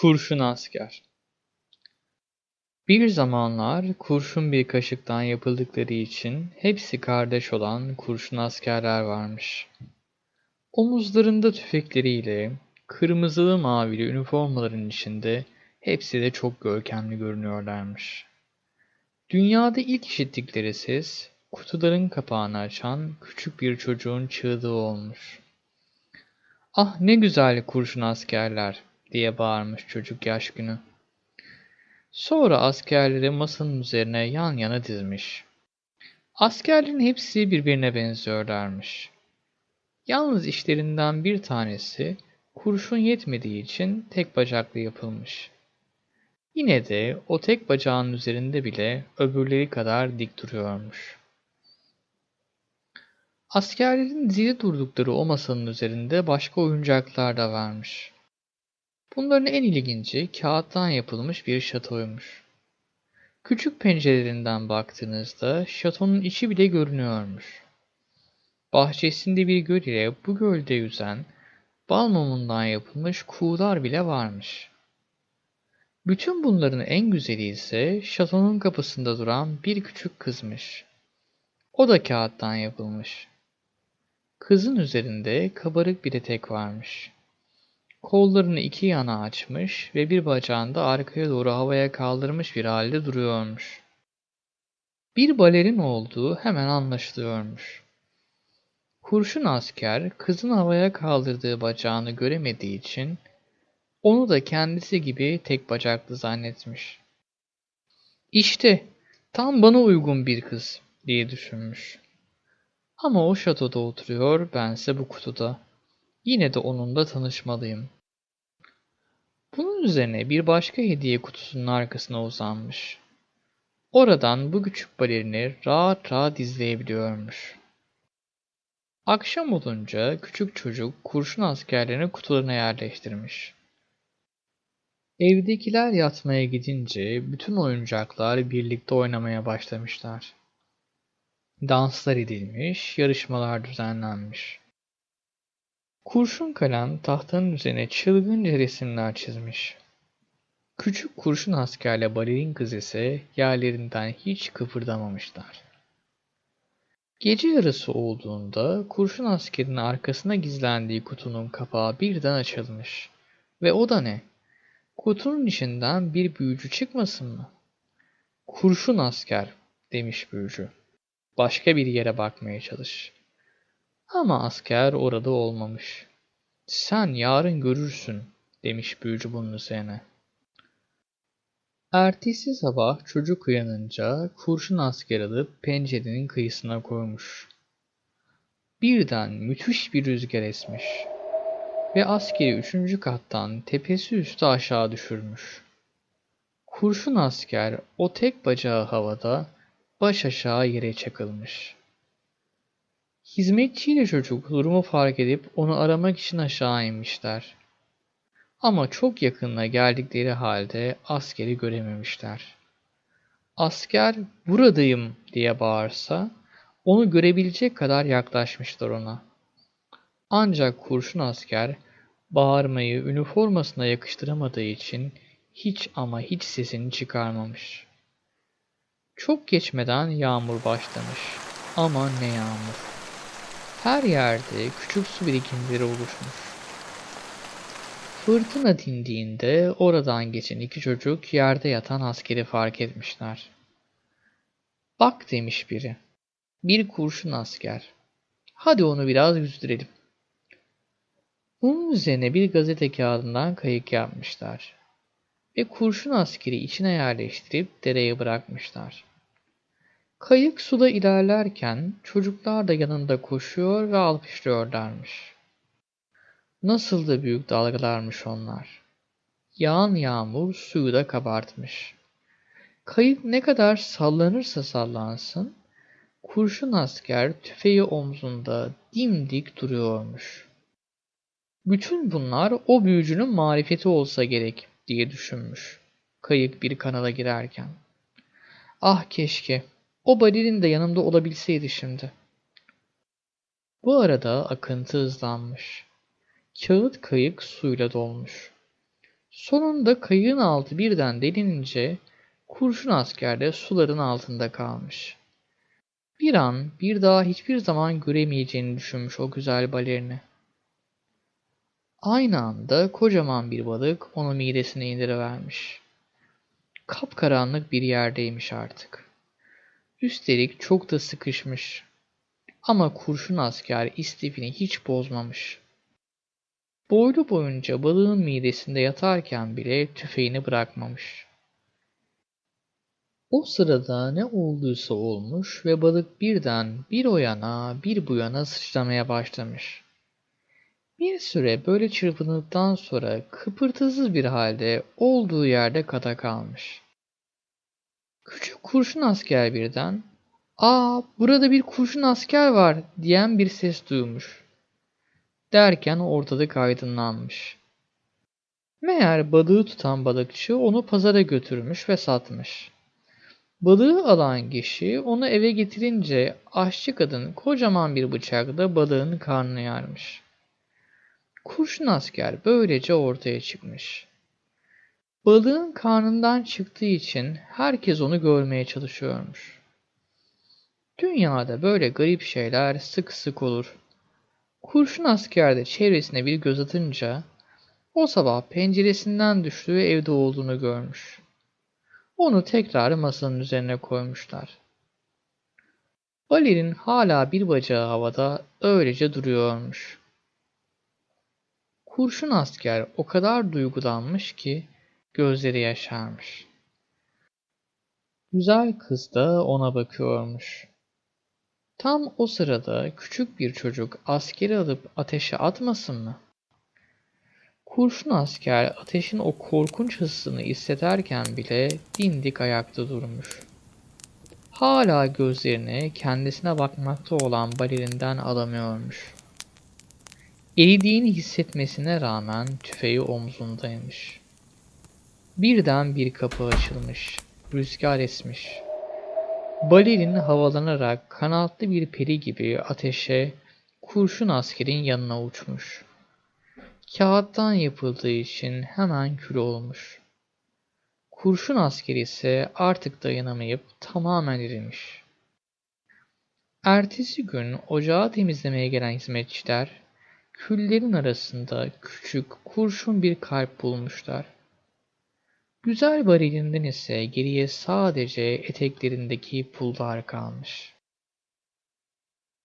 Kurşun asker. Bir zamanlar kurşun bir kaşıktan yapıldıkları için hepsi kardeş olan kurşun askerler varmış. Omuzlarında tüfekleriyle, kırmızılı mavili üniformaların içinde hepsi de çok görkemli görünüyorlarmış. Dünyada ilk işittikleri ses, kutuların kapağını açan küçük bir çocuğun çığlığı olmuş. Ah ne güzel kurşun askerler diye bağırmış çocuk yaş günü. Sonra askerleri masanın üzerine yan yana dizmiş. Askerlerin hepsi birbirine benziyorlarmış. Yalnız işlerinden bir tanesi kurşun yetmediği için tek bacaklı yapılmış. Yine de o tek bacağın üzerinde bile öbürleri kadar dik duruyormuş. Askerlerin dizili durdukları o masanın üzerinde başka oyuncaklar da varmış. Bunların en ilginci kağıttan yapılmış bir şatoymuş. Küçük pencerelerinden baktığınızda şatonun içi bile görünüyormuş. Bahçesinde bir göl ile bu gölde yüzen bal mumundan yapılmış kuğular bile varmış. Bütün bunların en güzeli ise şatonun kapısında duran bir küçük kızmış. O da kağıttan yapılmış. Kızın üzerinde kabarık bir etek varmış. Kollarını iki yana açmış ve bir bacağını da arkaya doğru havaya kaldırmış bir halde duruyormuş. Bir balerin olduğu hemen anlaşılıyormuş. Kurşun asker kızın havaya kaldırdığı bacağını göremediği için onu da kendisi gibi tek bacaklı zannetmiş. İşte tam bana uygun bir kız diye düşünmüş. Ama o şatoda oturuyor, bense bu kutuda. Yine de onunla tanışmalıyım. Bunun üzerine bir başka hediye kutusunun arkasına uzanmış. Oradan bu küçük balerini rahat rahat izleyebiliyormuş. Akşam olunca küçük çocuk kurşun askerlerini kutularına yerleştirmiş. Evdekiler yatmaya gidince bütün oyuncaklar birlikte oynamaya başlamışlar. Danslar edilmiş, yarışmalar düzenlenmiş. Kurşun kalem tahtanın üzerine çılgınca resimler çizmiş. Küçük kurşun askerle balerin kız ise yerlerinden hiç kıpırdamamışlar. Gece yarısı olduğunda kurşun askerin arkasına gizlendiği kutunun kapağı birden açılmış. Ve o da ne? Kutunun içinden bir büyücü çıkmasın mı? Kurşun asker demiş büyücü. Başka bir yere bakmaya çalış. Ama asker orada olmamış. Sen yarın görürsün demiş büyücü bunun üzerine. Ertesi sabah çocuk uyanınca kurşun asker alıp pencerenin kıyısına koymuş. Birden müthiş bir rüzgar esmiş ve askeri üçüncü kattan tepesi üstü aşağı düşürmüş. Kurşun asker o tek bacağı havada baş aşağı yere çakılmış. Hizmetçiyle çocuk durumu fark edip onu aramak için aşağı inmişler. Ama çok yakınına geldikleri halde askeri görememişler. Asker buradayım diye bağırsa onu görebilecek kadar yaklaşmışlar ona. Ancak kurşun asker bağırmayı üniformasına yakıştıramadığı için hiç ama hiç sesini çıkarmamış. Çok geçmeden yağmur başlamış. Ama ne yağmur. Her yerde küçük su birikintileri oluşmuş. Fırtına dindiğinde oradan geçen iki çocuk yerde yatan askeri fark etmişler. Bak demiş biri. Bir kurşun asker. Hadi onu biraz yüzdürelim. Bunun üzerine bir gazete kağıdından kayık yapmışlar. Ve kurşun askeri içine yerleştirip dereye bırakmışlar. Kayık suda ilerlerken çocuklar da yanında koşuyor ve alkışlıyorlarmış. Nasıl da büyük dalgalarmış onlar. Yağan yağmur suyu da kabartmış. Kayık ne kadar sallanırsa sallansın, kurşun asker tüfeği omzunda dimdik duruyormuş. Bütün bunlar o büyücünün marifeti olsa gerek diye düşünmüş. Kayık bir kanala girerken. Ah keşke o balerin de yanımda olabilseydi şimdi. Bu arada akıntı hızlanmış. Kağıt kayık suyla dolmuş. Sonunda kayığın altı birden delinince kurşun asker de suların altında kalmış. Bir an bir daha hiçbir zaman göremeyeceğini düşünmüş o güzel balerini. Aynı anda kocaman bir balık onu midesine indirivermiş. Kapkaranlık bir yerdeymiş artık. Üstelik çok da sıkışmış. Ama kurşun asker istifini hiç bozmamış. Boylu boyunca balığın midesinde yatarken bile tüfeğini bırakmamış. O sırada ne olduysa olmuş ve balık birden bir o yana bir bu yana sıçramaya başlamış. Bir süre böyle çırpındıktan sonra kıpırtısız bir halde olduğu yerde kata kalmış. Küçük kurşun asker birden ''Aa burada bir kurşun asker var'' diyen bir ses duymuş. Derken ortalık aydınlanmış. Meğer balığı tutan balıkçı onu pazara götürmüş ve satmış. Balığı alan kişi onu eve getirince aşçı kadın kocaman bir bıçakla balığın karnını yarmış. Kurşun asker böylece ortaya çıkmış. Balığın karnından çıktığı için herkes onu görmeye çalışıyormuş. Dünyada böyle garip şeyler sık sık olur. Kurşun asker de çevresine bir göz atınca o sabah penceresinden düştüğü evde olduğunu görmüş. Onu tekrar masanın üzerine koymuşlar. Valerin hala bir bacağı havada öylece duruyormuş. Kurşun asker o kadar duygulanmış ki gözleri yaşarmış. Güzel kız da ona bakıyormuş. Tam o sırada küçük bir çocuk askeri alıp ateşe atmasın mı? Kurşun asker ateşin o korkunç hissini hissederken bile dimdik ayakta durmuş. Hala gözlerini kendisine bakmakta olan balerinden alamıyormuş. Eridiğini hissetmesine rağmen tüfeği omzundaymış. Birden bir kapı açılmış. Rüzgar esmiş. Balerin havalanarak kanatlı bir peri gibi ateşe kurşun askerin yanına uçmuş. Kağıttan yapıldığı için hemen kül olmuş. Kurşun askeri ise artık dayanamayıp tamamen erimiş. Ertesi gün ocağı temizlemeye gelen hizmetçiler küllerin arasında küçük kurşun bir kalp bulmuşlar. Güzel barilinden ise geriye sadece eteklerindeki pullar kalmış.